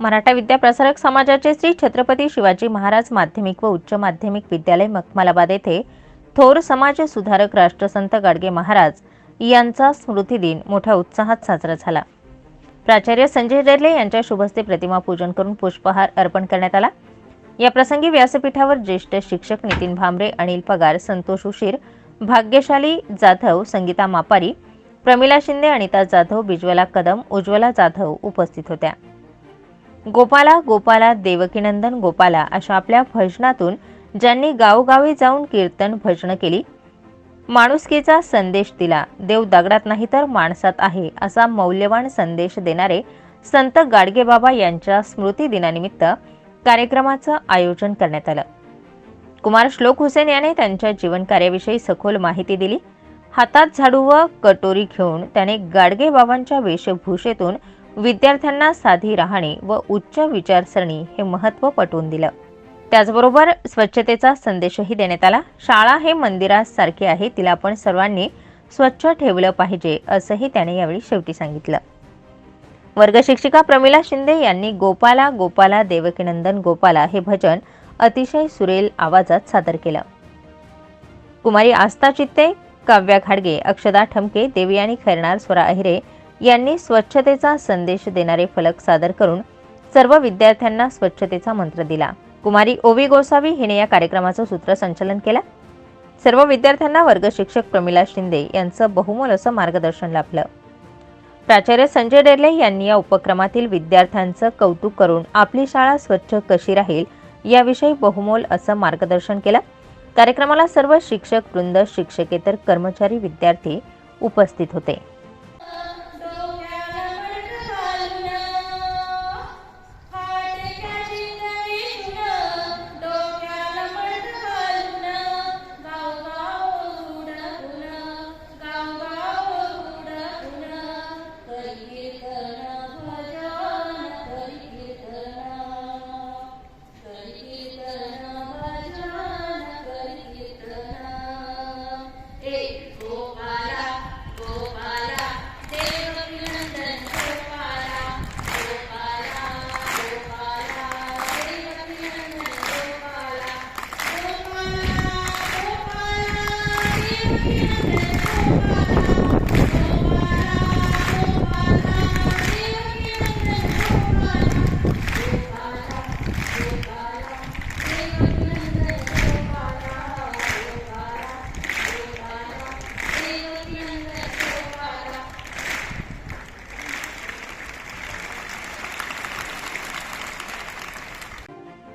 मराठा विद्याप्रसारक समाजाचे श्री छत्रपती शिवाजी महाराज माध्यमिक व उच्च माध्यमिक विद्यालय मखमलाबाद येथे थोर समाज सुधारक राष्ट्रसंत गाडगे महाराज यांचा स्मृती दिन मोठ्या उत्साहात साजरा झाला. प्राचार्य संजय रेले यांच्या शुभस्ते प्रतिमा पूजन करून पुष्पहार अर्पण करण्यात आला. या प्रसंगी व्यासपीठावर ज्येष्ठ शिक्षक नितीन भांबरे अनिल पगार संतोष उशीर भाग्यशाली जाधव संगीता मापारी प्रमिला शिंदे अनिता जाधव बिज्वला कदम उज्ज्वला जाधव उपस्थित होत्या. गोपाला गोपाला देवकीनंदन गोपाला अशा आपल्या भजनातून ज्यांनी गावोगावी जाऊन कीर्तन भजनं केली. माणुसकीचा संदेश दिला. देव दगडात नाही तर माणसात आहे असा मौल्यवान संदेश देणारे संत गाडगेबाबा यांच्या स्मृती दिनानिमित्त कार्यक्रमाचं आयोजन करण्यात आलं. कुमार श्लोक हुसेन याने त्यांच्या जीवनकार्याविषयी सखोल माहिती दिली. हातात झाडू व कटोरी घेऊन त्याने गाडगेबाबांच्या वेशभूषेतून विद्यार्थ्यांना साधी राहणे व उच्च विचारसरणी हे महत्त्व पटवून दिलं. त्याचबरोबर स्वच्छतेचा संदेशही देण्यात आला. शाळा हे मंदिरासारखे आहे तिला आपण सर्वांनी स्वच्छ ठेवलं पाहिजे असंही त्याने यावेळी शेवटी सांगितलं. वर्गशिक्षिका प्रमिला शिंदे यांनी गोपाला गोपाला देवकीनंदन गोपाला हे भजन अतिशय सुरेल आवाजात सादर केलं. कुमारी आस्था चित्ते काव्या घाडगे अक्षदा ठमके देवयानी खैरनार स्वरा अहिरे यांनी स्वच्छतेचा संदेश देणारे फलक सादर करून सर्व विद्यार्थ्यांना स्वच्छतेचा मंत्र दिला. कुमारी ओवी गोसावी हिने या कार्यक्रमाचं सूत्रसंचालन केलं. सर्व विद्यार्थ्यांना वर्ग शिक्षक प्रमिला शिंदे यांचं बहुमोल असं मार्गदर्शन लाभलं. प्राचार्य संजय डेरले यांनी या उपक्रमातील विद्यार्थ्यांचं कौतुक करून आपली शाळा स्वच्छ कशी राहील याविषयी बहुमोल असं मार्गदर्शन केलं. कार्यक्रमाला सर्व शिक्षक वृंद शिक्षकेतर कर्मचारी विद्यार्थी उपस्थित होते.